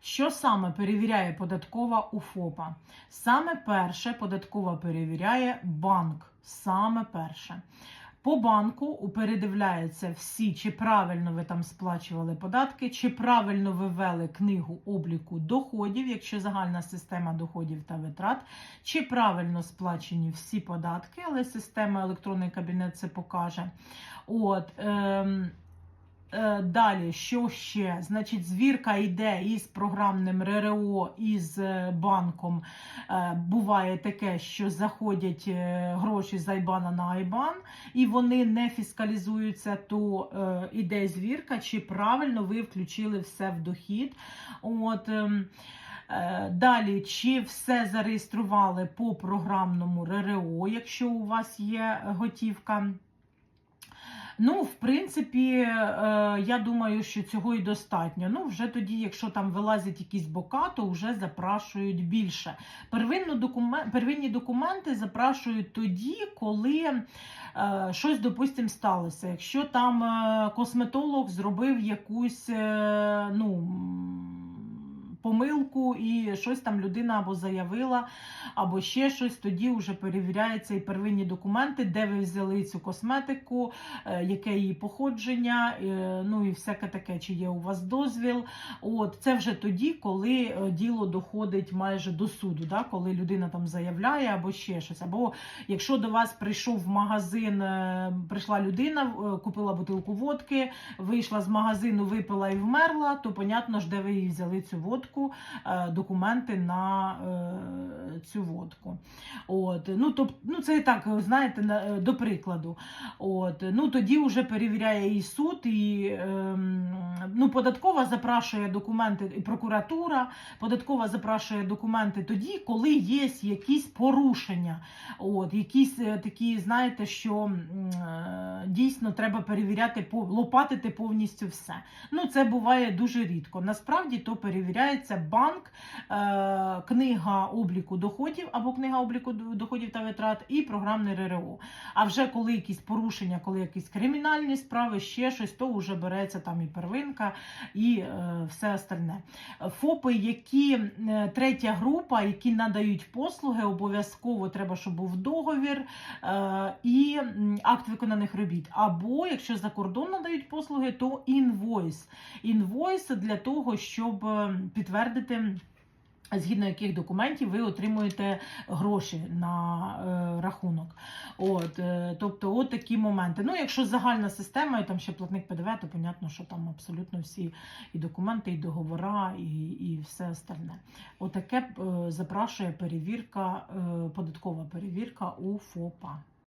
Що саме перевіряє податкова у ФОПа? Саме перше податкова перевіряє банк. Саме перше. По банку передивляється всі, чи правильно ви там сплачували податки, чи правильно ви ввели книгу обліку доходів, якщо загальна система доходів та витрат, чи правильно сплачені всі податки, але система електронний кабінет це покаже. От, ем, Далі, що ще? Значить, звірка йде із програмним РРО, із е, банком. Е, Буває таке, що заходять е, гроші з Айбана на Айбан, і вони не фіскалізуються, то е, іде звірка, чи правильно ви включили все в дохід. От, ем, е, Далі, чи все зареєстрували по програмному РРО, якщо у вас є готівка. Ну, в принципі, е, я думаю, що цього і достатньо. Ну, вже тоді, якщо там вилазять якісь бока, то вже запрашують більше. Первинну докумен... Первинні документи запрашують тоді, коли е, щось, допустим, сталося. Якщо там е, косметолог зробив якусь, е, ну. Помилку і щось там людина або заявила, або ще щось, тоді вже перевіряються і первинні документи, де ви взяли цю косметику, е, яке її походження, е, ну і всяке таке, чи є у вас дозвіл. От це вже тоді, коли е, діло доходить майже до суду, да? коли людина там заявляє або ще щось. Або якщо до вас прийшов в магазин, прийшла людина, купила бутилку водки, вийшла з магазину, випила і вмерла, то понятно ж, де ви її взяли цю водку, е, документи на е, цю водку. От, ну, тоб, ну, це і так, знаєте, на- е, до прикладу. От, ну, тоді вже перевіряє і суд, і ем, ну, податкова запрашує документи, і прокуратура, податкова запрашує документи тоді, коли є якісь порушення. От, якісь такі, знаєте, що дійсно треба перевіряти, лопатити повністю все. Ну, це буває дуже рідко. Насправді то перевіряється банк, е, книга обліку доходів або книга обліку доходів та витрат і програмне РРО. А вже коли якісь порушення, коли якісь кримінальні справи, ще щось, то вже береться там і первинка, і е, все остальне. ФОПи, які е, третя група, які надають послуги, обов'язково треба, щоб був договір і акт виконаних робіт. Або якщо за кордон надають послуги, то інвойс. Інвойс для того, щоб е, підтвердити. Згідно яких документів ви отримуєте гроші на е, рахунок. От, е, тобто, от такі моменти. Ну, якщо загальна система, і там ще платник ПДВ, то понятно, що там абсолютно всі і документи, і договора, і, і все остальне. Отаке е, запрашує перевірка, е, податкова перевірка у ФОПа.